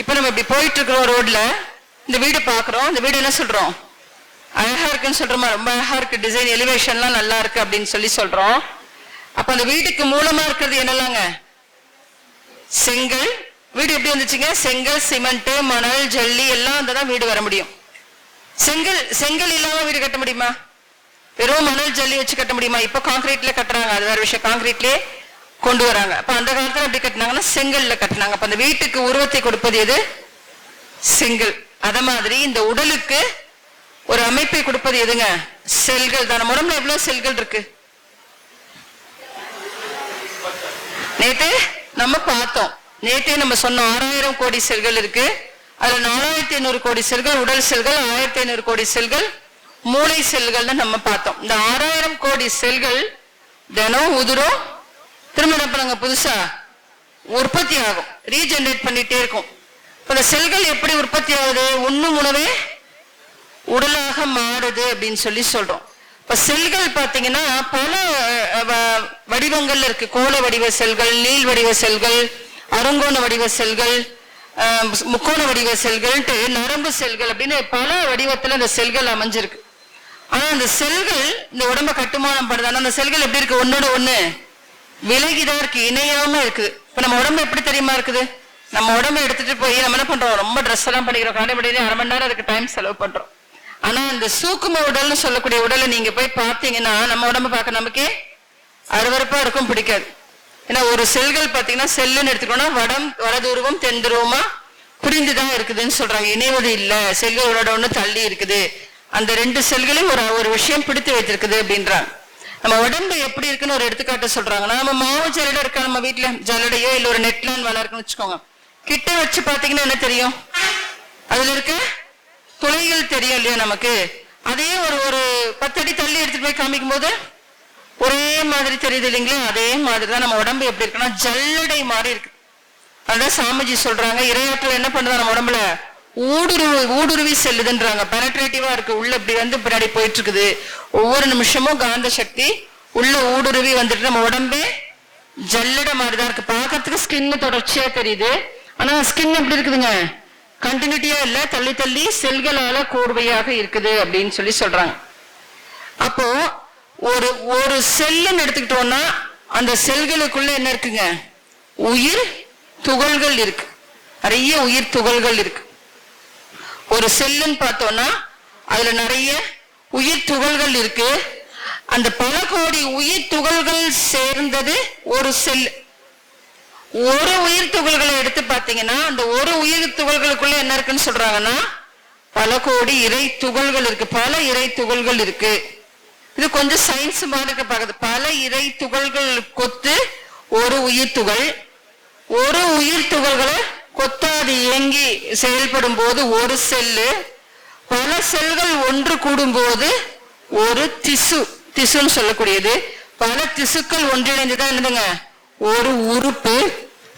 இப்போ நம்ம இப்படி போயிட்டு இருக்கிறோம் ரோட்ல இந்த வீடு பார்க்குறோம். இந்த வீடு என்ன சொல்றோம்? அழகா இருக்குன்னு சொல்றோமா? ரொம்ப அழகா இருக்கு. டிசைன் எலிவேஷன்லாம் நல்லா இருக்கு அப்படின்னு சொல்லி சொல்றோம். அப்ப அந்த வீட்டுக்கு மூலமா இருக்கிறது என்னலாங்க செங்கல். வீடு எப்படி வந்துச்சுங்க? செங்கல் சிமெண்ட் மணல் ஜல்லி எல்லாம் இருந்தாதான் வீடு வர முடியும். செங்கல் செங்கல் இல்லாம வீடு கட்ட முடியுமா? வெறும் மணல் ஜல்லி வச்சு கட்ட முடியுமா? இப்ப காங்கிரீட்ல கட்டுறாங்க. அது வேற விஷயம். காங்கிரீட்லயே கொண்டு வராங்க. அப்ப அந்த காலத்துல எப்படி கட்டினாங்கன்னா செங்கல்ல கட்டினாங்க. அப்ப அந்த வீட்டுக்கு உருவத்தை கொடுப்பது எது? செங்கல். அத மாதிரி இந்த உடலுக்கு ஒரு அமைப்பை கொடுப்பது எதுங்க? செல்கள். தான் உடம்புல எவ்வளவு செல்கள் இருக்கு? நேத்து நம்ம பார்த்தோம். நேத்தே நம்ம சொன்னோம் ஆறாயிரம் கோடி செல்கள் இருக்கு. அதுல நாலாயிரத்தி ஐநூறு கோடி செல்கள் உடல் செல்கள் ஆயிரத்தி ஐநூறு கோடி செல்கள் மூளை செல்கள்னு நம்ம பார்த்தோம். இந்த ஆறாயிரம் கோடி செல்கள் தினம் உதிரும் திரும்ப என்ன பண்ணுங்க புதுசா உற்பத்தி ஆகும். ரீஜெனரேட் பண்ணிட்டே இருக்கும். இப்ப இந்த செல்கள் எப்படி உற்பத்தி ஆகுது? உண்ணும் உணவே உடலாக மாறுது அப்படின்னு சொல்லி சொல்றோம். இப்ப செல்கள் பாத்தீங்கன்னா பல வ- வடிவங்கள்ல இருக்கு. கோள வடிவ செல்கள் நீள் வடிவ செல்கள் அருங்கோண வடிவ செல்கள் முக்கோண வடிவ செல்கள்ட்டு நரம்பு செல்கள் அப்படின்னு பல வடிவத்துல இந்த செல்கள் அமைஞ்சிருக்கு. ஆனா அந்த செல்கள் இந்த உடம்ப கட்டுமானம் பண்ணுது ஆனா அந்த செல்கள் எப்படி இருக்கு? ஒன்னோட ஒண்ணு. விலகிதான் இருக்கு இணையாம இருக்குது இப்ப நம்ம உடம்பு எப்படி தெரியுமா இருக்குது? நம்ம உடம்பு எடுத்துட்டு போய் நம்ம என்ன பண்றோம்? ரொம்ப ட்ரெஸ் எல்லாம் பண்ணிக்கிறோம் காலைப்படியே அரை மணி நேரம் அதுக்கு டைம் செலவு பண்றோம். ஆனா இந்த சூக்கும உடல்னு சொல்லக்கூடிய உடலை நீங்க போய் பார்த்தீங்கன்னா நம்ம உடம்பு பார்க்க நமக்கே அருவருப்பா இருக்கும் பிடிக்காது. ஏன்னா ஒரு செல்கள் பார்த்தீங்கன்னா செல்லுன்னு எடுத்துக்கோன்னா வடம் வடதுருவம் தென் துருவமா பிரிந்துதான் இருக்குதுன்னு சொல்றாங்க. இணைவது இல்லை. செல்களோட ஒன்று தள்ளி இருக்குது. அந்த ரெண்டு செல்களையும் ஒரு ஒரு விஷயம் பிடித்து வைத்திருக்குது அப்படின்றாங்க. நம்ம உடம்பு எப்படி இருக்குன்னு ஒரு எடுத்துக்காட்டு சொல்றாங்கன்னா நம்ம மாவு ஜல்லடை இருக்கா? நம்ம வீட்டுல ஜல்லடையோ இல்ல ஒரு நெட்லான் வலை இருக்குன்னு வச்சுக்கோங்க. கிட்ட வச்சு பாத்தீங்கன்னா என்ன தெரியும்? அதுல இருக்க துளைகள் தெரியும் இல்லையா நமக்கு? அதே ஒரு ஒரு பத்தடி தள்ளி எடுத்துட்டு போய் காமிக்கும் போது ஒரே மாதிரி தெரியுது இல்லைங்களா? அதே மாதிரி தான் நம்ம உடம்பு எப்படி இருக்குன்னா ஜல்லடை மாதிரி இருக்கு. அதான் சாமிஜி சொல்றாங்க. இரையாற்றல் என்ன பண்ணுதா நம்ம உடம்புல? ஊடுருவி ஊடுருவி செல்லுதுன்றாங்க. பெனட்ரேட்டிவா இருக்கு. உள்ள இப்படி வந்து பின்னாடி போயிட்டு இருக்குது ஒவ்வொரு நிமிஷமும் காந்த சக்தி உள்ள ஊடுருவி வந்துட்டு நம்ம உடம்பே ஜல்லட மாதிரி தான் இருக்கு. பார்க்கறதுக்கு ஸ்கின் தொடர்ச்சியா தெரியுது. ஆனா ஸ்கின் எப்படி இருக்குதுங்க? கண்டினியூட்டியா இல்ல. தள்ளி தள்ளி செல்களால கோர்வையாக இருக்குது அப்படின்னு சொல்லி சொல்றாங்க. அப்போ ஒரு ஒரு செல்லுன்னு எடுத்துக்கிட்டோம்னா அந்த செல்களுக்குள்ள என்ன இருக்குங்க? உயிர் துகள்கள் இருக்கு. நிறைய உயிர் துகள்கள் இருக்கு. ஒரு செல்லுன்னு பார்த்தோம்னா அதுல நிறைய உயிர் துகள்கள் இருக்கு. அந்த பல கோடி உயிர் துகள்கள் சேர்ந்தது ஒரு செல். ஒரு உயிர் துகள்களை எடுத்து பார்த்தீங்கன்னா அந்த ஒரு உயிர் துகள்களுக்குள்ள என்ன இருக்குன்னு சொல்றாங்கன்னா பல கோடி இறை துகள்கள் இருக்கு. பல இறை துகள்கள் இருக்கு. இது கொஞ்சம் சயின்ஸ் மாதிரி பார்க்குது. பல இறை துகள்கள் கொத்து ஒரு உயிர் துகள். ஒரு உயிர் துகள்களை கொத்தாது இயங்கி செயல்படும் போது ஒரு செல்லு பல செல்கள் ஒன்று கூடும்போது ஒரு திசு. திசுன்னு சொல்லக்கூடியது. பல திசுக்கள் ஒன்றிணைந்துதான் என்னதுங்க ஒரு உறுப்பு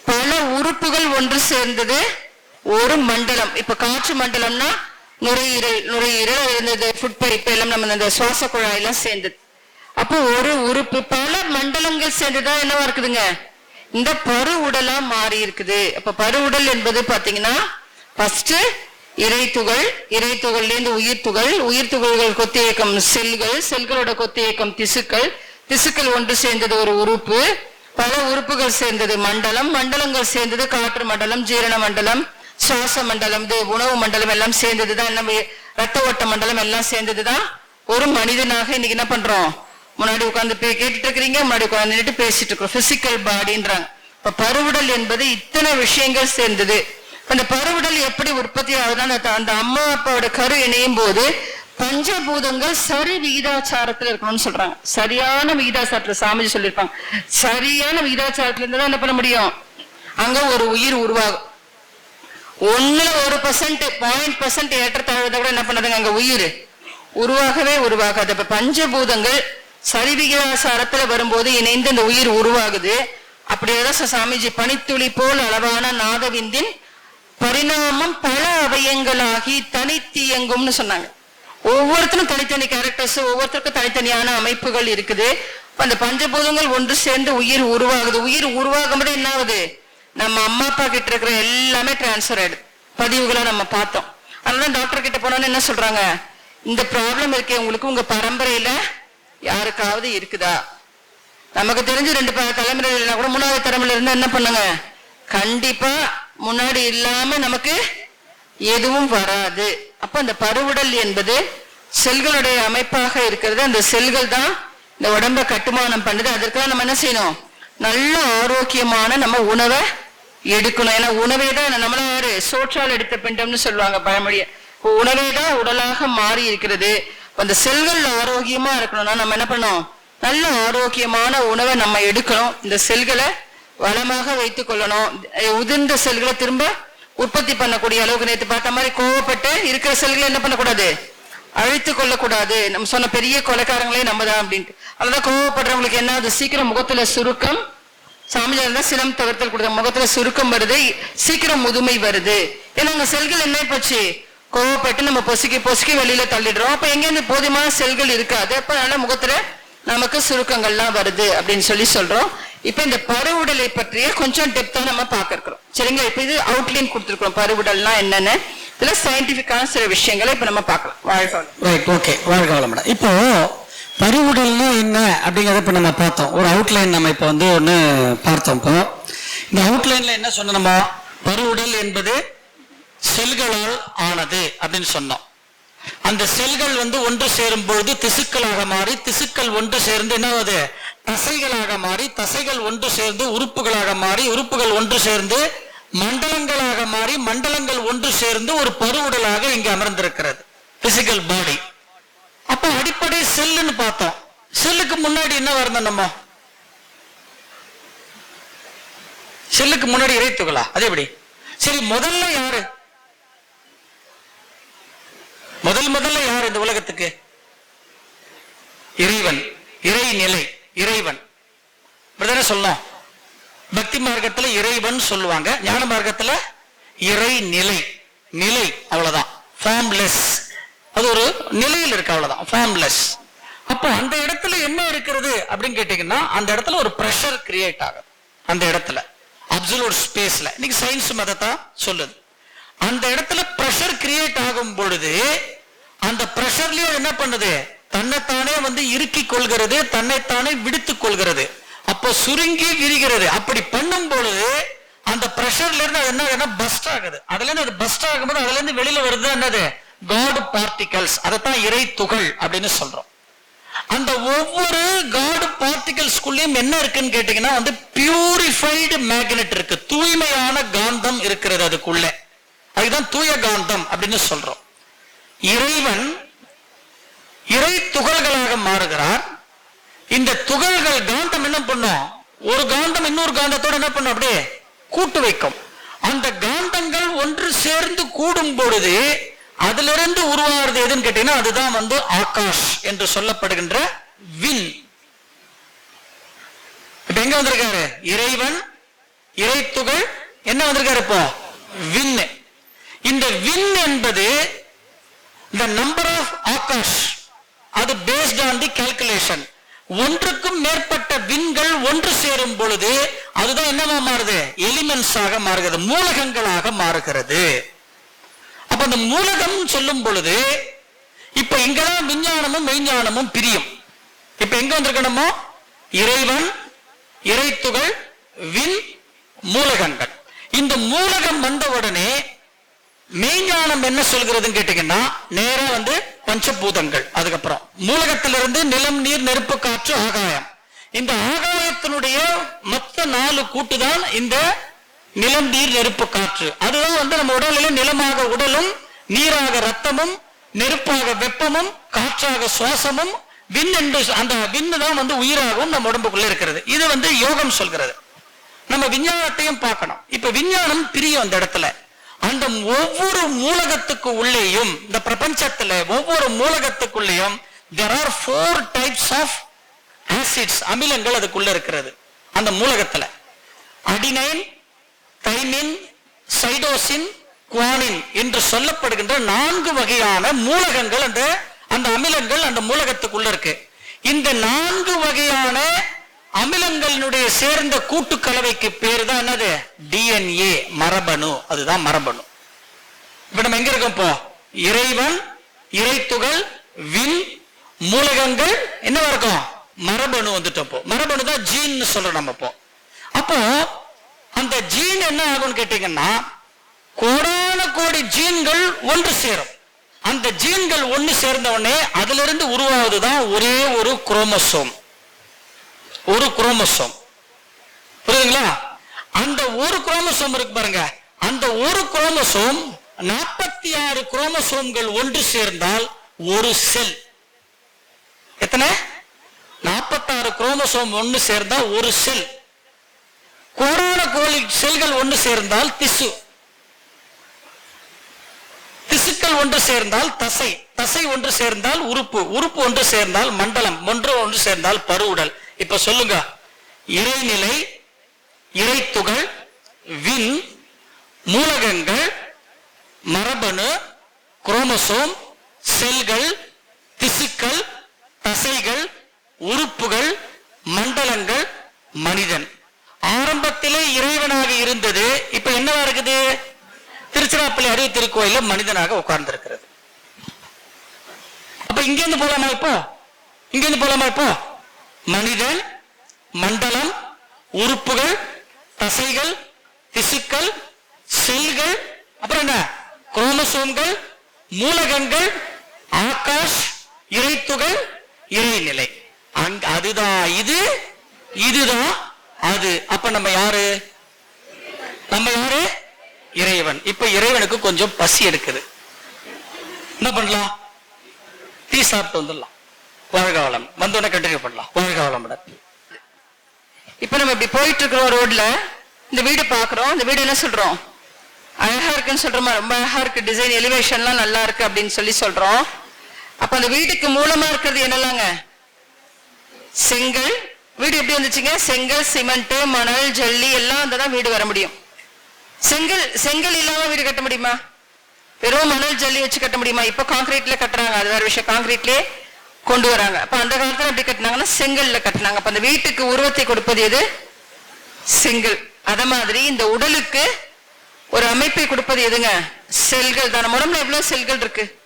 பல உறுப்புகள் ஒன்று சேர்ந்தது ஒரு மண்டலம். இப்ப காற்று மண்டலம்னா நுரையீரல் நுரையீரல் இருந்தது ஃபுட் பைப் எல்லாம் நம்ம இந்த சுவாச குழாயெல்லாம் சேர்ந்தது. அப்போ ஒரு உறுப்பு பல மண்டலங்கள் சேர்ந்துதான் என்னவா இருக்குதுங்க? இந்த பரு உடலா மாறி இருக்குது. அப்ப பரு உடல் என்பது பாத்தீங்கன்னா ஃபர்ஸ்ட் இறைத்துகள் இறைத்துகள்ல இருந்து உயிர் துகள் உயிர் துகள்கள் கொத்து இயக்கம் செல்கள் செல்களோட கொத்தியக்கம் திசுக்கள். திசுக்கள் ஒன்று சேர்ந்தது ஒரு உறுப்பு பல உறுப்புகள் சேர்ந்தது மண்டலம் மண்டலங்கள் சேர்ந்தது காற்று மண்டலம் ஜீரண மண்டலம் சுவாச மண்டலம் இது உணவு மண்டலம் எல்லாம் சேர்ந்ததுதான் நம்ம ரத்த ஓட்ட மண்டலம் எல்லாம் சேர்ந்ததுதான். ஒரு மனிதனாக இன்னைக்கு என்ன பண்றோம்? முன்னாடி உட்காந்து கேட்டுட்டு இருக்கிறீங்க முன்னாடி உட்காந்துட்டு பேசிட்டு இருக்கோம் பிசிக்கல் பாடின்றாங்க இப்ப பருவுடல் என்பது இத்தனை விஷயங்கள் சேர்ந்தது. அந்த பருவுடல் எப்படி உற்பத்தி ஆகுதுன்னா அந்த அம்மா அப்பாவோட கரு இணையும் போது பஞ்சபூதங்கள் சரி விகிதாச்சாரத்துல இருக்கணும்னு சொல்றாங்க. சரியான விகிதாச்சாரத்துல சாமிஜி சொல்லியிருப்பாங்க. சரியான விகிதாச்சாரத்துல இருந்தா தான் என்ன பண்ண முடியும்? அங்க ஒரு உயிர் உருவாகும். ஒண்ணுல ஒரு பர்சன்ட் பாயிண்ட் பர்சன்ட் ஏற்றத்தாழ்வதை கூட என்ன பண்ணுதுங்க அங்க உயிர் உருவாகவே உருவாகாது. அப்ப பஞ்சபூதங்கள் சரிவிகிதாசாரத்துல வரும்போது இணைந்து இந்த உயிர் உருவாகுது. அப்படியேதான் ச- சாமிஜி பனித்துளி போல் அளவான நாதவிந்தின் பரிணாமம் பல அவயங்களாகி தனித்தியங்கும்னு சொன்னாங்க. ஒவ்வொருத்தரும் தனித்தனி கேரக்டர்ஸ் ஒவ்வொருத்தருக்கும் தனித்தனியான அமைப்புகள் இருக்குது. அந்த பஞ்சபூதங்கள் ஒன்று சேர்ந்து உயிர் உருவாகுது. உயிர் உருவாகும் போது என்ன ஆகுது நம்ம அம்மா அப்பா கிட்ட இருக்கிற எல்லாமே டிரான்ஸ்ஃபர் ஆயிடுது. பதிவுகளை நம்ம பார்த்தோம். அதனால டாக்டர் கிட்ட போனோன்னு என்ன சொல்றாங்க? இந்த ப்ராப்ளம் இருக்கே உங்களுக்கு உங்க பரம்பரையில யாருக்காவது இருக்குதா? நமக்கு தெரிஞ்சு ரெண்டு ப- தலைமுறை இல்லைனா கூட மூணாவது தலைமுறையில இருந்தா என்ன பண்ணுங்க? கண்டிப்பா முன்னாடி இல்லாம நமக்கு எதுவும் வராது. அப்ப அந்த பருவுடல் என்பது செல்களுடைய அமைப்பாக இருக்கிறது. அந்த செல்கள் தான் இந்த உடம்ப கட்டுமானம் பண்ணுது. அதற்காக நம்ம என்ன செய்யணும்? நல்ல ஆரோக்கியமான நம்ம உணவை எடுக்கணும். ஏன்னா உணவே தான் நம்மள யாரு சோற்றால் எடுத்த பிண்டம்னு சொல்லுவாங்க பழமொழிய. உணவே தான் உடலாக மாறி இருக்கிறது. அந்த செல்கள் ஆரோக்கியமா இருக்கணும்னா நம்ம என்ன பண்ணணும்? நல்ல ஆரோக்கியமான உணவை நம்ம எடுக்கணும். இந்த செல்களை வளமாக வைத்துக் கொள்ளணும். உதிர்ந்த செல்களை திரும்ப உற்பத்தி பண்ணக்கூடிய அளவுக்கு நேற்று பார்த்த மாதிரி கோவப்பட்டு இருக்கிற செல்களை என்ன பண்ணக்கூடாது? அழித்து கொள்ளக்கூடாது. நம்ம சொன்ன பெரிய கொலைக்காரங்களே நம்ம தான் அப்படின்ட்டு. அதான் கோவப்படுறவங்களுக்கு என்ன? ஆகுது சீக்கிரம் முகத்துல சுருக்கம். சாமியார் தான் சினம் தவிர்த்தல் கொடுத்த முகத்துல சுருக்கம் வருது. சீக்கிரம் முதுமை வருது. ஏன்னா உங்க செல்கள் என்ன போச்சு கோவப்பட்டு நம்ம பொசுக்கி பொசுக்கி வெளியில தள்ளிடுறோம். அப்ப எங்கேயிருந்து போதுமான செல்கள் இருக்காது. அப்ப அதனால முகத்துல நமக்கு சுருக்கங்கள்லாம் வருது அப்படின்னு சொல்லி சொல்றோம். இப்ப இந்த பருவுடலை பற்றிய கொஞ்சம் டெப்தா நம்ம பார்க்க சரிங்க சரிங்களா? இப்ப இது அவுட்லைன் கொடுத்துருக்கோம் பருவுடல்னா என்னன்னு. இதுல சயின்டிபிக்கான சில விஷயங்களை இப்ப நம்ம பார்க்கலாம். வாழ்க ரைட் ஓகே வாழ்க வளமுடன். இப்போ பருவுடல்னா என்ன அப்படிங்கிறத இப்போ நம்ம பார்த்தோம். ஒரு அவுட்லைன் நம்ம இப்போ வந்து ஒன்று பார்த்தோம். இப்போ இந்த அவுட்லைன்ல என்ன சொன்னோம் நம்ம? பருவுடல் என்பது செல்களால் ஆனது அப்படின்னு சொன்னோம். அந்த செல்கள் வந்து ஒன்று சேரும் பொழுது திசுக்களாக மாறி திசுக்கள் ஒன்று சேர்ந்து என்ன தசைகளாக மாறி தசைகள் ஒன்று சேர்ந்து உறுப்புகளாக மாறி உறுப்புகள் ஒன்று சேர்ந்து மண்டலங்களாக மாறி மண்டலங்கள் ஒன்று சேர்ந்து ஒரு பருவுடலாக இங்கு அமர்ந்திருக்கிறது. பிசிக்கல் பாடி அப்ப அடிப்படை செல்லுன்னு பார்த்தோம். செல்லுக்கு முன்னாடி என்ன வரணும் நம்ம? செல்லுக்கு முன்னாடி இறைத்துகளா? அது எப்படி? சரி முதல்ல யாரு? முதல் முதல்ல யார் இந்த உலகத்துக்கு? இறைவன் இறைநிலை இறைவன். இப்படிதானே சொல்லணும்? பக்தி மார்க்கத்துல இறைவன் சொல்லுவாங்க. ஞான மார்க்கத்துல இறைநிலை நிலை அவ்வளவுதான். ஃபேம்லெஸ் அது ஒரு நிலையில் இருக்கு அவ்வளவுதான். ஃபேம்லெஸ் அப்போ அந்த இடத்துல என்ன இருக்கிறது அப்படின்னு கேட்டீங்கன்னா அந்த இடத்துல ஒரு பிரஷர் கிரியேட் ஆகுது. அந்த இடத்துல. அப்சலூட் ஸ்பேஸ்ல இன்னைக்கு சயின்ஸ் மதத்தான் சொல்லுது. அந்த இடத்துல பிரஷர் கிரியேட் ஆகும் பொழுது அந்த பிரஷர்லயும் என்ன பண்ணுது? தன்னைத்தானே வந்து இறுக்கிக் கொள்கிறது தன்னைத்தானே விடுத்துக் கொள்கிறது. அப்போ சுருங்கி விரிகிறது. அப்படி பண்ணும் பொழுது அந்த பிரஷர்ல இருந்து அது என்ன ஆகுதுன்னா பஸ்ட் ஆகுது. அதுல இருந்து அது பஸ்ட் ஆகும்போது அதுல இருந்து வெளியில வருது என்னது? காட் பார்ட்டிகல்ஸ் அதைத்தான் இறை துகள் அப்படின்னு சொல்றோம். அந்த ஒவ்வொரு காடு பார்ட்டிகல்ஸ்குள்ளேயும் என்ன இருக்குன்னு கேட்டீங்கன்னா வந்து பியூரிஃபைடு மேக்னெட் இருக்கு. தூய்மையான காந்தம் இருக்கிறது அதுக்குள்ள. அதுதான் தூய காந்தம் அப்படின்னு சொல்றோம். இறைவன் இறை துகள்களாக மாறுகிறார். இந்த துகள்கள் காந்தம் என்ன பண்ணும்? ஒரு காந்தம் இன்னொரு காந்தத்தோட என்ன பண்ணும்? அப்படியே கூட்டு வைக்கும். அந்த காந்தங்கள் ஒன்று சேர்ந்து கூடும் பொழுது அதிலிருந்து உருவாகிறது எதுன்னு கேட்டீங்கன்னா அதுதான் வந்து ஆகாஷ் என்று சொல்லப்படுகின்ற வின் இப்ப எங்க வந்திருக்காரு? இறைவன் இறைத்துகள் என்ன வந்திருக்காரு இப்போ? வின்னு இந்த வின் என்பது த நம்பர் ஆஃப் ஆகாஷ் அது பேஸ்ட் ஆன் தி கால்குலேஷன் ஒன்றுக்கும் மேற்பட்ட விண்கள் ஒன்று சேரும் பொழுது அதுதான் என்னவா மாறுது? எலிமெண்ட்ஸ் ஆக மாறுகிறது மூலகங்களாக மாறுகிறது. அப்ப அந்த மூலகம் சொல்லும் பொழுது இப்ப இங்கதான் விஞ்ஞானமும் மெய்ஞானமும் பிரியும்? இப்ப எங்க வந்திருக்கணுமோ? இறைவன் இறைத்துகள் விண் மூலகங்கள். இந்த மூலகம் வந்த உடனே மெய்ஞானம் என்ன சொல்கிறதுன்னு கேட்டீங்கன்னா நேரா வந்து பஞ்சபூதங்கள். அதுக்கப்புறம் மூலகத்திலிருந்து நிலம் நீர் நெருப்பு காற்று ஆகாயம். இந்த ஆகாயத்தினுடைய மொத்த நாலு கூட்டுதான் இந்த நிலம் நீர் நெருப்பு காற்று. அதுதான் வந்து நம்ம உடலில் நிலமாக உடலும் நீராக ரத்தமும் நெருப்பாக வெப்பமும் காற்றாக சுவாசமும் விண் என்று அந்த விண்ணு தான் வந்து உயிராகவும் நம்ம உடம்புக்குள்ள இருக்கிறது. இது வந்து யோகம் சொல்கிறது. நம்ம விஞ்ஞானத்தையும் பார்க்கணும். இப்ப விஞ்ஞானம் பிரியும் அந்த இடத்துல. அந்த ஒவ்வொரு மூலகத்துக்கு உள்ளேயும் இந்த பிரபஞ்சத்துல ஒவ்வொரு மூலகத்துக்குள்ளேயும் there are four types of acids அமிலங்கள் அதுக்குள்ள இருக்கிறது அந்த மூலகத்துல. அடினைன் தைமின் சைடோசின் குவானின் என்று சொல்லப்படுகின்ற நான்கு வகையான மூலகங்கள் அந்த அந்த அமிலங்கள் அந்த மூலகத்துக்குள்ள இருக்கு. இந்த நான்கு வகையான அமிலங்களினுடைய சேர்ந்த கூட்டு கலவைக்கு பேர் தான் என்னது டிஎன்ஏ மரபணு. அதுதான் மரபணு. இப்ப நம்ம எங்க இருக்கோம் இப்போ? இறைவன் இறைத்துகள் வின் மூலகங்கள் என்னவா இருக்கும்? மரபணு வந்துட்டோம் மரபணு தான் ஜீன் சொல்றோம் நம்ம இப்போ. அப்போ அந்த ஜீன் என்ன ஆகும்னு கேட்டீங்கன்னா கோடான கோடி ஜீன்கள் ஒன்று சேரும். அந்த ஜீன்கள் ஒன்று சேர்ந்த உடனே அதுல இருந்து உருவாவதுதான் ஒரே ஒரு குரோமசோம். ஒரு குரோமசோம். புரியுதுங்களா? அந்த ஒரு குரோமசோம் இருக்கு பாருங்க. அந்த ஒரு குரோமசோம் நாற்பத்தி ஆறு குரோமசோம்கள் ஒன்று சேர்ந்தால் ஒரு செல். எத்தனை? நாற்பத்தாறு குரோமசோம் ஒன்று சேர்ந்தால் ஒரு செல். கோடான கோழி செல்கள் ஒன்று சேர்ந்தால் திசு. திசுக்கள் ஒன்று சேர்ந்தால் தசை. தசை ஒன்று சேர்ந்தால் உறுப்பு. உறுப்பு ஒன்று சேர்ந்தால் மண்டலம். ஒன்று ஒன்று சேர்ந்தால் பருவுடல். இப்ப சொல்லுங்க. இறைநிலை இறைத்துகள் விண் மூலகங்கள் மரபணு குரோமசோம் செல்கள் திசுக்கள் தசைகள் உறுப்புகள் மண்டலங்கள் மனிதன். ஆரம்பத்திலே இறைவனாக இருந்தது. இப்ப என்னவா இருக்குது? திருச்சிராப்பள்ளி அரிய திருக்கோயில மனிதனாக உட்கார்ந்து இருக்கிறது அப்ப இங்க இருந்து போலாமா இப்போ? இங்க இருந்து போலாமா இப்போ? மனிதன் மண்டலம் உறுப்புகள் தசைகள் திசுக்கள் செல்கள் அப்புறம் என்ன? குரோமசோம்கள் மூலகங்கள் ஆகாஷ் இறைத்துகள் இறைநிலை. அங்க அதுதான் இது இதுதான் அது. அப்ப நம்ம யாரு? நம்ம யாரு? இறைவன். இப்ப இறைவனுக்கு கொஞ்சம் பசி எடுக்குது. என்ன பண்ணலாம்? டீ சாப்பிட்டு வந்துடலாம். வாழ்க வளம் வந்தோடனே கண்டினியூ பண்ணலாம். வாழ்க வளமுடன் இப்ப நம்ம இப்படி போயிட்டு இருக்கிறோம் ரோட்ல. இந்த வீடு பாக்குறோம் இந்த வீடு என்ன சொல்றோம்? அழகா இருக்குன்னு சொல்றோமா? ரொம்ப அழகா இருக்கு. டிசைன் எலிவேஷன்லாம் நல்லா இருக்கு அப்படின்னு சொல்லி சொல்றோம். அப்ப அந்த வீட்டுக்கு மூலமா இருக்கிறது என்னலாங்க செங்கல். வீடு எப்படி வந்துச்சுங்க? செங்கல் சிமெண்ட் மணல் ஜல்லி எல்லாம் வந்தாதான் வீடு வர முடியும். செங்கல் செங்கல் இல்லாம வீடு கட்ட முடியுமா? வெறும் மணல் ஜல்லி வச்சு கட்ட முடியுமா? இப்ப காங்கிரீட்ல கட்டுறாங்க. அது வேற விஷயம். காங்கிரீட்லயே கொண்டு வராங்க. அப்ப அந்த காலத்துல எப்படி கட்டினாங்கன்னா செங்கல்ல கட்டினாங்க. அப்ப அந்த வீட்டுக்கு உருவத்தை கொடுப்பது எது? செங்கல். அத மாதிரி இந்த உடலுக்கு ஒரு அமைப்பை கொடுப்பது எதுங்க? செல்கள். தான் உடம்புல எவ்வளவு செல்கள் இருக்கு?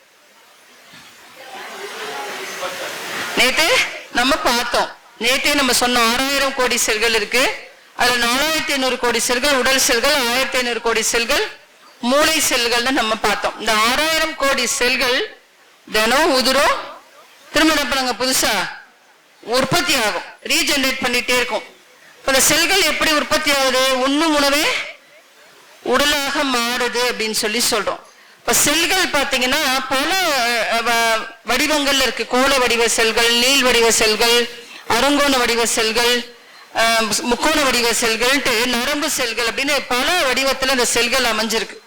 நேத்து நம்ம பார்த்தோம். நேத்தே நம்ம சொன்ன ஆறாயிரம் கோடி செல்கள் இருக்கு. அதுல நாலாயிரத்தி ஐநூறு கோடி செல்கள் உடல் செல்கள் ஆயிரத்தி ஐநூறு கோடி செல்கள் மூளை செல்கள்னு நம்ம பார்த்தோம். இந்த ஆறாயிரம் கோடி செல்கள் தினம் உதிரும் திரும்ப என்ன பண்ணுங்க புதுசா உற்பத்தி ஆகும். ரீஜென்ரேட் பண்ணிட்டே இருக்கும். இப்போ இந்த செல்கள் எப்படி உற்பத்தி ஆகுது? உண்ணும் உணவே உடலாக மாறுது அப்படின்னு சொல்லி சொல்றோம். இப்ப செல்கள் பாத்தீங்கன்னா பல வ- வடிவங்கள்ல இருக்கு. கோல வடிவ செல்கள் நீள் வடிவ செல்கள் அருங்கோண வடிவ செல்கள் முக்கோண வடிவ செல்கள்ட்டு நரம்பு செல்கள் அப்படின்னு பல வடிவத்துல அந்த செல்கள் அமைஞ்சிருக்கு.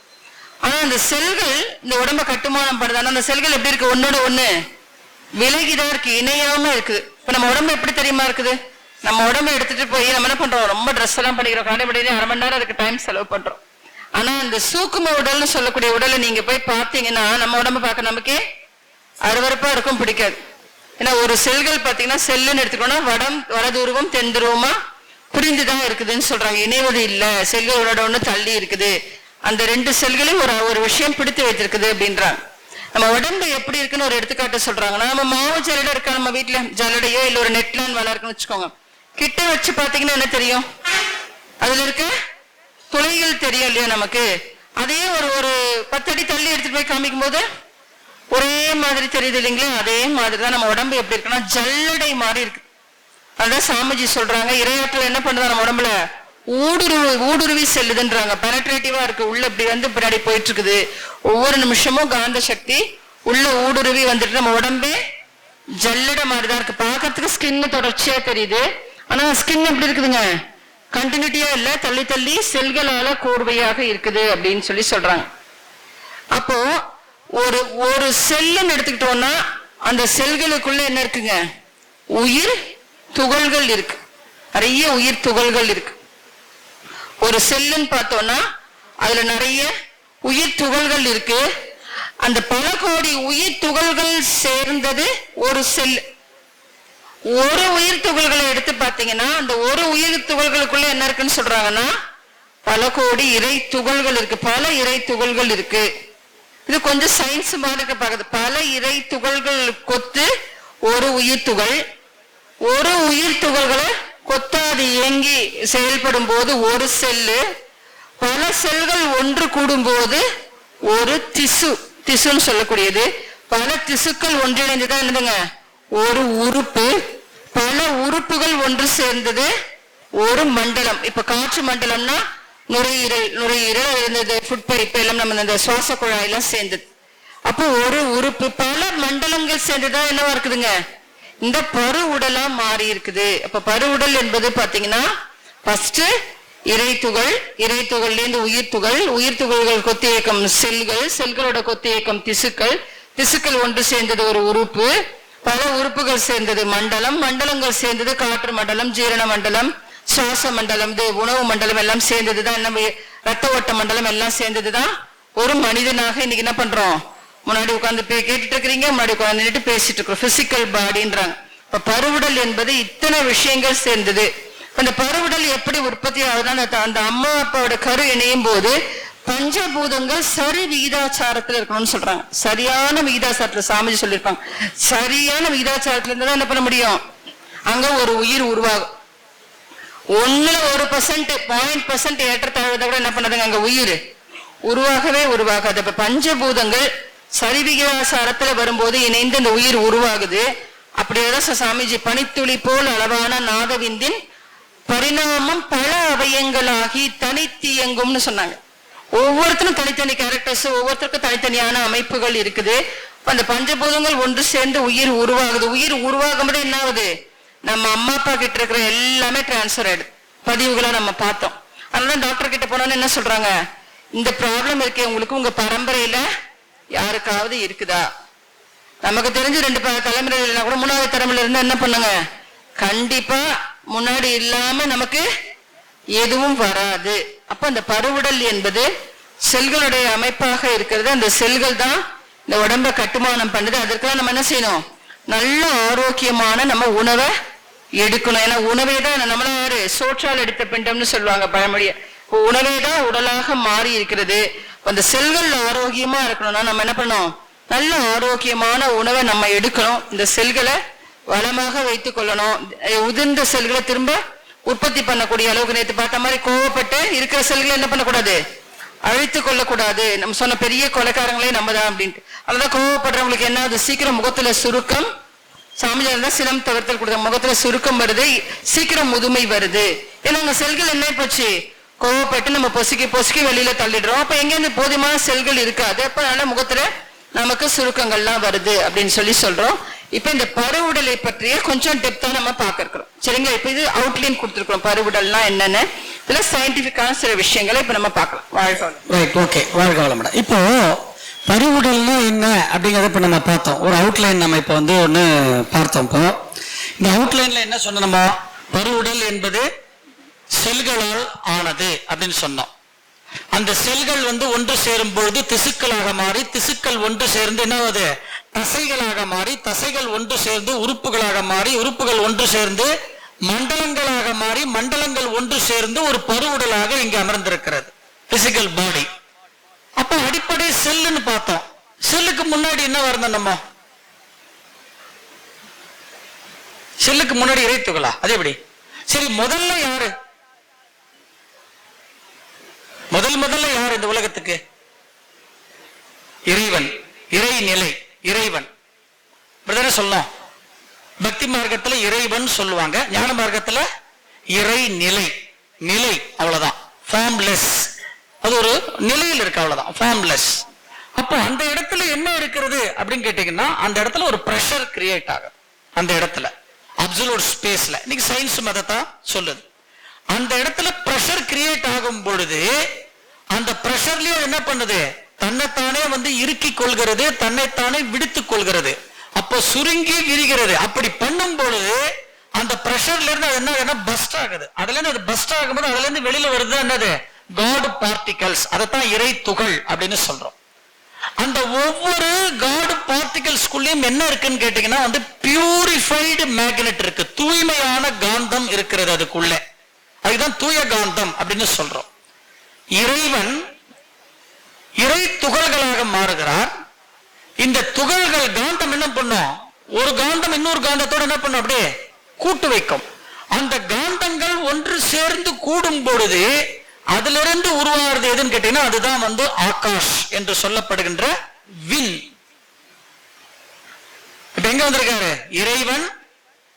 ஆனா அந்த செல்கள் இந்த உடம்ப கட்டுமானம் பண்ணுது ஆனா அந்த செல்கள் எப்படி இருக்கு? ஒன்னோட ஒண்ணு. விலகிதாருக்கு இணையாம இருக்குது இப்ப நம்ம உடம்பு எப்படி தெரியுமா இருக்குது? நம்ம உடம்பு எடுத்துட்டு போய் நம்ம என்ன பண்றோம்? ரொம்ப ட்ரெஸ் எல்லாம் பண்ணிக்கிறோம். காலைப்படி அரை மணி நேரம் அதுக்கு டைம் செலவு பண்றோம். ஆனா இந்த சூக்கும உடல்னு சொல்லக்கூடிய உடலை நீங்க போய் பார்த்தீங்கன்னா நம்ம உடம்ப பார்க்க நமக்கே அருவறுப்பா இருக்கும் பிடிக்காது. ஏன்னா ஒரு செல்கள் பாத்தீங்கன்னா செல்லுன்னு எடுத்துக்கோன்னா வடம் வடதுருவம் தென் துருவமா பிரிந்துதான் இருக்குதுன்னு சொல்றாங்க. இணைவது இல்லை. செல்களோட ஒண்ணு தள்ளி இருக்குது. அந்த ரெண்டு செல்களையும் ஒரு ஒரு விஷயம் பிடித்து வைத்திருக்குது அப்படின்றாங்க. நம்ம உடம்பு எப்படி இருக்குன்னு ஒரு எடுத்துக்காட்டு சொல்றாங்கன்னா நம்ம மாவு ஜல்லடை இருக்கா? நம்ம வீட்டுல ஜல்லடையோ இல்ல ஒரு நெட்லான் வேலை இருக்குன்னு வச்சுக்கோங்க. கிட்ட வச்சு பாத்தீங்கன்னா என்ன தெரியும்? அதுல இருக்க துளைகள் தெரியும் இல்லையா நமக்கு? அதே ஒரு ஒரு பத்தடி தள்ளி எடுத்துட்டு போய் காமிக்கும் போது ஒரே மாதிரி தெரியுது இல்லைங்களா? அதே மாதிரி தான் நம்ம உடம்பு எப்படி இருக்குன்னா ஜல்லடை மாதிரி இருக்கு. அதுதான் சாமிஜி சொல்றாங்க. இரையாற்றல் என்ன பண்ணுதா நம்ம உடம்புல? ஊடுருவி ஊடுருவி செல்லுதுன்றாங்க. பெனட்ரேட்டிவா இருக்கு. உள்ள இப்படி வந்து பின்னாடி போயிட்டு இருக்குது ஒவ்வொரு நிமிஷமும் காந்த சக்தி உள்ள ஊடுருவி வந்துட்டு நம்ம உடம்பே ஜல்லட மாதிரி தான் இருக்கு. பார்க்கறதுக்கு ஸ்கின் தொடர்ச்சியா தெரியுது. ஆனா ஸ்கின் எப்படி இருக்குதுங்க? கண்டினியூட்டியா இல்ல. தள்ளி தள்ளி செல்களால கோர்வையாக இருக்குது அப்படின்னு சொல்லி சொல்றாங்க. அப்போ ஒரு ஒரு செல்லுன்னு எடுத்துக்கிட்டோம்னா அந்த செல்களுக்குள்ள என்ன இருக்குங்க? உயிர் துகள்கள் இருக்கு. நிறைய உயிர் துகள்கள் இருக்கு. ஒரு செல்லுன்னு பார்த்தோம்னா அதுல நிறைய உயிர் துகள்கள் இருக்கு. அந்த பல கோடி உயிர் துகள்கள் சேர்ந்தது ஒரு செல். ஒரு உயிர் துகள்களை எடுத்து பார்த்தீங்கன்னா அந்த ஒரு உயிர் துகள்களுக்குள்ள என்ன இருக்குன்னு சொல்றாங்கன்னா பல கோடி இறை துகள்கள் இருக்கு. பல இறை துகள்கள் இருக்கு. இது கொஞ்சம் சயின்ஸ் மாதிரி பார்க்குது. பல இறை துகள்கள் கொத்து ஒரு உயிர் துகள். ஒரு உயிர் துகள்களை கொத்தாது இயங்கி செயல்படும் போது ஒரு செல்லு பல செல்கள் ஒன்று கூடும்போது ஒரு திசு. திசுன்னு சொல்லக்கூடியது. பல திசுக்கள் ஒன்றிணைந்துதான் என்னதுங்க ஒரு உறுப்பு பல உறுப்புகள் ஒன்று சேர்ந்தது ஒரு மண்டலம். இப்ப காற்று மண்டலம்னா நுரையீரல் நுரையீரல் இருந்தது ஃபுட் பைப் எல்லாம் நம்ம இந்த சுவாச குழாயெல்லாம் சேர்ந்தது. அப்போ ஒரு உறுப்பு பல மண்டலங்கள் சேர்ந்துதான் என்னவா இருக்குதுங்க? இந்த பரு உடலா மாறி இருக்குது. அப்ப பரு உடல் என்பது பாத்தீங்கன்னா ஃபர்ஸ்ட் இறைத்துகள் இறைத்துகள்ல இருந்து உயிர் துகள் உயிர் துகள்கள் கொத்து இயக்கம் செல்கள் செல்களோட கொத்தியக்கம் திசுக்கள். திசுக்கள் ஒன்று சேர்ந்தது ஒரு உறுப்பு பல உறுப்புகள் சேர்ந்தது மண்டலம் மண்டலங்கள் சேர்ந்தது காற்று மண்டலம் ஜீரண மண்டலம் சுவாச மண்டலம் இது உணவு மண்டலம் எல்லாம் சேர்ந்ததுதான் நம்ம ரத்த ஓட்ட மண்டலம் எல்லாம் சேர்ந்ததுதான். ஒரு மனிதனாக இன்னைக்கு என்ன பண்றோம்? முன்னாடி உட்காந்து கேட்டுட்டு இருக்கிறீங்க முன்னாடி உட்கார்ந்து பேசிட்டு இருக்கிறோம் பிசிக்கல் பாடின்றாங்க இப்ப பருவுடல் என்பது இத்தனை விஷயங்கள் சேர்ந்தது. அந்த பருவுடல் எப்படி உற்பத்தி ஆகுதுன்னா அந்த- அந்த அம்மா அப்பாவோட கரு இணையும் போது பஞ்சபூதங்கள் சரி விகிதாச்சாரத்துல இருக்கணும்னு சொல்றாங்க. சரியான விகிதாச்சாரத்துல சாமிஜி சொல்லியிருப்பாங்க. சரியான விகிதாச்சாரத்துல இருந்தா தான் என்ன பண்ண முடியும்? அங்க ஒரு உயிர் உருவாகும். ஒண்ணுல ஒரு பர்சன்ட் பாயிண்ட் பர்சன்ட் ஏற்றத்தாழ்வதை கூட என்ன பண்ணதுங்க அங்க உயிர். உருவாகவே உருவாகாது. இப்ப பஞ்சபூதங்கள் சரிவிகிதாசாரத்துல வரும்போது இணைந்து இந்த உயிர் உருவாகுது. அப்படியேதான் சாமிஜி பனித்துளி போல் அளவான நாகவிந்தின் பரிணாமம் பல அவயங்களாகி தனித்து இயங்கும்னு சொன்னாங்க. ஒவ்வொருத்தரும் தனித்தனி கேரக்டர்ஸ் ஒவ்வொருத்தருக்கும் தனித்தனியான அமைப்புகள் இருக்குது. அந்த பஞ்சபூதங்கள் ஒன்று சேர்ந்து உயிர் உருவாகுது. உயிர் உருவாகும் போது என்ன ஆகுது? நம்ம அம்மா அப்பா கிட்ட இருக்கிற எல்லாமே டிரான்ஸ்ஃபர் ஆயிடுது. பதிவுகளை நம்ம பார்த்தோம். அதனால டாக்டர் கிட்ட போனோன்னு என்ன சொல்றாங்க? இந்த ப்ராப்ளம் இருக்கே உங்களுக்கு உங்க பரம்பரையில யாருக்காவது இருக்குதா? நமக்கு தெரிஞ்சு ரெண்டு ப- தலைமுறை கூட மூணாவது தலைமுறையில இருந்தா என்ன பண்ணுங்க? கண்டிப்பா முன்னாடி இல்லாம நமக்கு எதுவும் வராது. அப்ப அந்த பருவுடல் என்பது செல்களுடைய அமைப்பாக இருக்கிறது. அந்த செல்கள் தான் இந்த உடம்ப கட்டுமானம் பண்ணுது. அதற்கெல்லாம் நம்ம என்ன செய்யணும்? நல்ல ஆரோக்கியமான நம்ம உணவை எடுக்கணும். ஏன்னா உணவே தான் நம்மள யாரு சோற்றால் எடுத்த பிண்டம்னு சொல்லுவாங்க பழமொழிய. உணவே தான் உடலாக மாறி இருக்கிறது. அந்த செல்கள் ஆரோக்கியமா இருக்கணும்னா நம்ம என்ன பண்ணணும்? நல்ல ஆரோக்கியமான உணவை நம்ம எடுக்கணும். இந்த செல்களை வளமாக வைத்துக் கொள்ளணும். உதிர்ந்த செல்களை திரும்ப உற்பத்தி பண்ணக்கூடிய அளவுக்கு நேற்று பார்த்த மாதிரி கோவப்பட்டு இருக்கிற செல்களை என்ன பண்ணக்கூடாது? அழித்து கொள்ளக்கூடாது. நம்ம சொன்ன பெரிய கொலைக்காரங்களே நம்ம தான் அப்படின்ட்டு. அதனால கோவப்படுறவங்களுக்கு என்ன? ஆகுது சீக்கிரம் முகத்துல சுருக்கம். சாமியார் இருந்தா தவிர்த்தல் கொடுத்த முகத்துல சுருக்கம் வருது. சீக்கிரம் முதுமை வருது. ஏன்னா அந்த செல்கள் என்ன போச்சு? கோவப்பட்டு நம்ம பொசுக்கி பொசுக்கி வெளியில தள்ளிடுறோம். அப்ப எங்கேருந்து போதுமான செல்கள் இருக்காது. அப்ப அதனால முகத்துல நமக்கு சுருக்கங்கள்லாம் வருது அப்படின்னு சொல்லி சொல்றோம். இப்ப இந்த பருவுடலை பற்றிய கொஞ்சம் டெப்தா நம்ம பார்க்க சரிங்க சரிங்களா? இப்ப இது அவுட்லைன் கொடுத்துருக்கோம் பருவுடல்னா என்னன்னு. இதுல சயின்டிபிக்கான சில விஷயங்களை இப்ப நம்ம பார்க்கலாம். வாழ்க்கை ரைட் ஓகே வாழ்க வளமுடன். இப்போ பருவுடல்னா என்ன அப்படிங்கிறத இப்ப நம்ம பார்த்தோம். ஒரு அவுட்லைன் நம்ம இப்போ வந்து ஒன்று பார்த்தோம். இப்போ இந்த அவுட்லைன்ல என்ன சொன்னோம் நம்ம? பருவுடல் என்பது செல்களால் ஆனது அப்படின்னு சொன்னோம். அந்த செல்கள் வந்து ஒன்று சேரும் பொழுது திசுக்களாக மாறி திசுக்கள் ஒன்று சேர்ந்து என்னவது தசைகளாக மாறி தசைகள் ஒன்று சேர்ந்து உறுப்புகளாக மாறி உறுப்புகள் ஒன்று சேர்ந்து மண்டலங்களாக மாறி மண்டலங்கள் ஒன்று சேர்ந்து ஒரு பருவுடலாக இங்கு அமர்ந்திருக்கிறது. பிசிக்கல் பாடி அப்ப அடிப்படை செல்லுன்னு பார்த்தோம். செல்லுக்கு முன்னாடி என்ன வரணும் நம்ம? செல்லுக்கு முன்னாடி இறைத்துகளா? அது எப்படி? சரி முதல்ல யாரு? முதல் முதல்ல யார் இந்த உலகத்துக்கு? இறைவன். இறைநிலை இறைவன். இப்படிதானே சொல்லலாம் பக்தி மார்க்கத்துல இறைவன் சொல்லுவாங்க. ஞான மார்க்கத்துல இறை நிலை. நிலை அவ்வளவுதான். ஃபார்ம்லெஸ் அது ஒரு நிலையில் இருக்கு அவ்வளவுதான். ஃபார்ம்லெஸ் அப்போ அந்த இடத்துல என்ன இருக்கிறது அப்படின்னு கேட்டீங்கன்னா அந்த இடத்துல ஒரு ப்ரெஷர் கிரியேட் ஆகும். அந்த இடத்துல. அப்சலூட் ஸ்பேஸ்ல இன்னைக்கு சயின்ஸ் மதத்தான் சொல்லுது. அந்த இடத்துல பிரஷர் கிரியேட் ஆகும் பொழுது அந்த பிரஷர்லயும் என்ன பண்ணுது? தன்னைத்தானே வந்து இறுக்கிக் கொள்கிறது தன்னைத்தானே விடுத்துக் கொள்கிறது. அப்போ சுருங்கி விரிகிறது. அப்படி பண்ணும் பொழுது அந்த பிரஷர்ல இருந்து அது என்ன ஆகுதுன்னா பஸ்ட் ஆகுது. அதுல இருந்து அது பஸ்ட் ஆகும்போது அதுல இருந்து வெளியில வருது என்னது? காட் பார்ட்டிகல்ஸ் அதைத்தான் இறை துகள் அப்படின்னு சொல்றோம். அந்த ஒவ்வொரு காடு பார்ட்டிகல்ஸ்குள்ளேயும் என்ன இருக்குன்னு கேட்டீங்கன்னா வந்து பியூரிஃபைடு மேக்னெட் இருக்கு. தூய்மையான காந்தம் இருக்கிறது அதுக்குள்ள. அதுதான் தூய காந்தம் அப்படின்னு சொல்றோம். இறைவன் இறை துகள்களாக மாறுகிறார். இந்த துகள்கள் காந்தம் என்ன பண்ணும்? ஒரு காந்தம் இன்னொரு காந்தத்தோட என்ன பண்ணும்? அப்படியே கூட்டு வைக்கும். அந்த காந்தங்கள் ஒன்று சேர்ந்து கூடும் பொழுது அதிலிருந்து உருவாகிறது எதுன்னு கேட்டீங்கன்னா அதுதான் வந்து ஆகாஷ் என்று சொல்லப்படுகின்ற வின் இப்ப எங்க வந்திருக்காரு? இறைவன்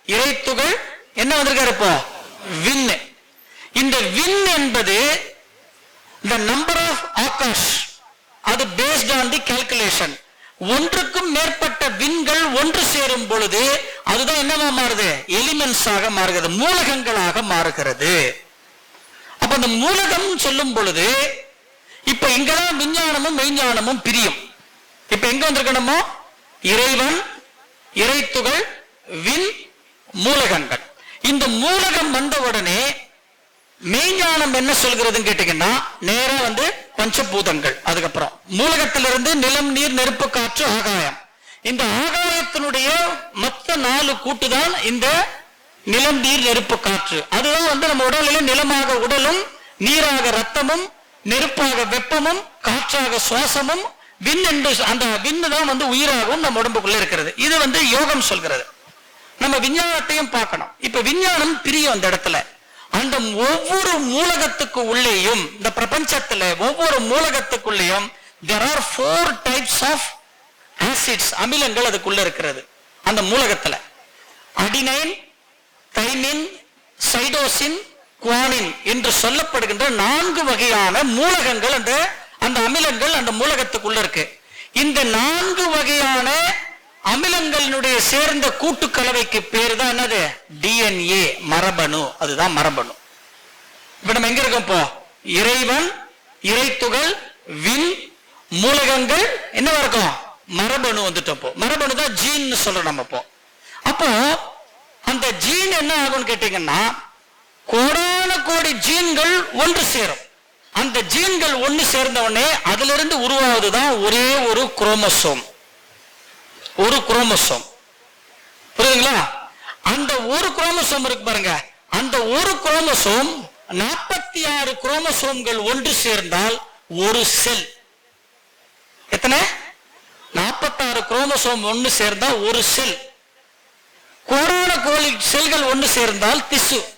இறைத்துகள் என்ன வந்திருக்காரு இப்போ? வின்னு இந்த வின் என்பது த நம்பர் ஆஃப் ஆகாஷ் அது பேஸ்ட் ஆன் தி கேல்குலேஷன் ஒன்றுக்கும் மேற்பட்ட விண்கள் ஒன்று சேரும் பொழுது அதுதான் என்னவா மாறுது? எலிமெண்ட்ஸ் ஆக மாறுகிறது மூலகங்களாக மாறுகிறது. அப்ப அந்த மூலகம் சொல்லும் பொழுது இப்ப இங்கதான் விஞ்ஞானமும் மெய்ஞானமும் பிரியும்? இப்ப எங்க வந்திருக்கணுமோ? இறைவன் இறைத்துகள் விண் மூலகங்கள். இந்த மூலகம் வந்த உடனே மெய்ஞானம் என்ன சொல்கிறதுன்னு கேட்டீங்கன்னா நேரம் வந்து பஞ்சபூதங்கள் அதுக்கப்புறம். மூலகத்திலிருந்து நிலம் நீர் நெருப்பு காற்று ஆகாயம். இந்த ஆகாயத்தினுடைய மொத்த நாலு கூட்டுதான் இந்த நிலம் நீர் நெருப்பு காற்று. அதுதான் வந்து நம்ம உடலில் நிலமாக உடலும் நீராக ரத்தமும் நெருப்பாக வெப்பமும் காற்றாக சுவாசமும் விண் என்று அந்த விண்ணு தான் வந்து உயிராகவும் நம்ம உடம்புக்குள்ள இருக்கிறது. இது வந்து யோகம் சொல்கிறது. நம்ம விஞ்ஞானத்தையும் பார்க்கணும். இப்ப விஞ்ஞானம் பிரியும் அந்த இடத்துல. அந்த ஒவ்வொரு மூலகத்துக்கு உள்ளேயும் இந்த பிரபஞ்சத்துல ஒவ்வொரு மூலகத்துக்குள்ளேயும் there are four types of acids அமிலங்கள் அதுக்குள்ள இருக்கிறது அந்த மூலகத்துல. அடினைன் தைமின் சைடோசின் குவானின் என்று சொல்லப்படுகின்ற நான்கு வகையான மூலகங்கள் அந்த அந்த அமிலங்கள் அந்த மூலகத்துக்குள்ள இருக்கு. இந்த நான்கு வகையான அமிலங்களினுடைய சேர்ந்த கூட்டு கலவைக்கு பேர் தான் என்னது டிஎன்ஏ மரபணு. அதுதான் மரபணு. இப்ப நம்ம எங்க இருக்கோம் இப்போ? இறைவன் இறைத்துகள் விண் மூலகங்கள் என்னவா இருக்கும்? மரபணு வந்துட்டோம் மரபணு தான் ஜீன் சொல்றோம் நம்ம இப்போ. அப்போ அந்த ஜீன் என்ன ஆகும்னு கேட்டீங்கன்னா கோடான கோடி ஜீன்கள் ஒன்று சேரும். அந்த ஜீன்கள் ஒன்று சேர்ந்த உடனே அதிலிருந்து உருவாவதுதான் ஒரே ஒரு குரோமசோம். ஒரு குரோமசோம். புரியுதுங்களா? அந்த ஒரு குரோமசோம் இருக்கு பாருங்க. அந்த ஒரு குரோமசோம் நாற்பத்தி ஆறு குரோமசோம்கள் ஒன்று சேர்ந்தால் ஒரு செல். எத்தனை? நாற்பத்தாறு குரோமசோம் ஒன்று சேர்ந்தால் ஒரு செல். கோடான கோழி செல்கள் ஒன்று சேர்ந்தால் திசு.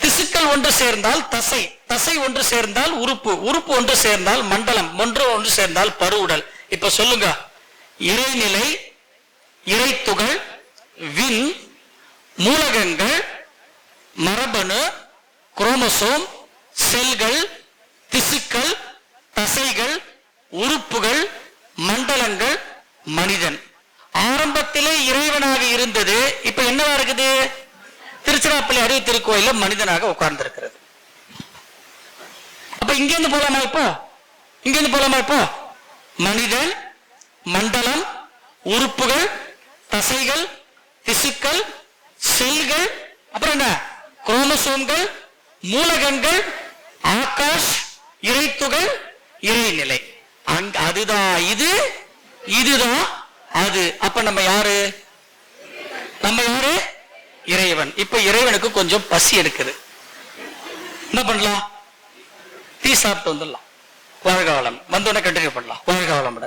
திசுக்கள் ஒன்று சேர்ந்தால் தசை. தசை ஒன்று சேர்ந்தால் உறுப்பு. உறுப்பு ஒன்று சேர்ந்தால் மண்டலம். ஒன்று ஒன்று சேர்ந்தால் பருவுடல். இப்ப சொல்லுங்க. இறைநிலை இறைத்துகள் விண் மூலகங்கள் மரபணு குரோமசோம் செல்கள் திசுக்கள் தசைகள் உறுப்புகள் மண்டலங்கள் மனிதன். ஆரம்பத்திலே இறைவனாக இருந்தது. இப்ப என்னவா இருக்குது? திருச்சிராப்பள்ளி அருவி திருக்கோயில மனிதனாக உட்கார்ந்து இருக்கிறது அப்ப இங்கிருந்து போலாமா இப்போ? இங்கிருந்து போலாமா இப்போ? மனிதன் மண்டலம் உறுப்புகள் தசைகள் திசுக்கள் செல்கள் அப்புறம் என்ன? குரோமசோம்கள் மூலகங்கள் ஆகாஷ் இறைத்துகள் இறைநிலை. அங்க அதுதான் இது இதுதான் அது. அப்ப நம்ம யாரு? நம்ம யாரு? இறைவன். இப்ப இறைவனுக்கு கொஞ்சம் பசி எடுக்குது. என்ன பண்ணலாம்? டீ சாப்பிட்டு வந்துடலாம். வாழ்க வளம் வந்தோடனே கண்டினியூ பண்ணலாம் வாழ்க வளம்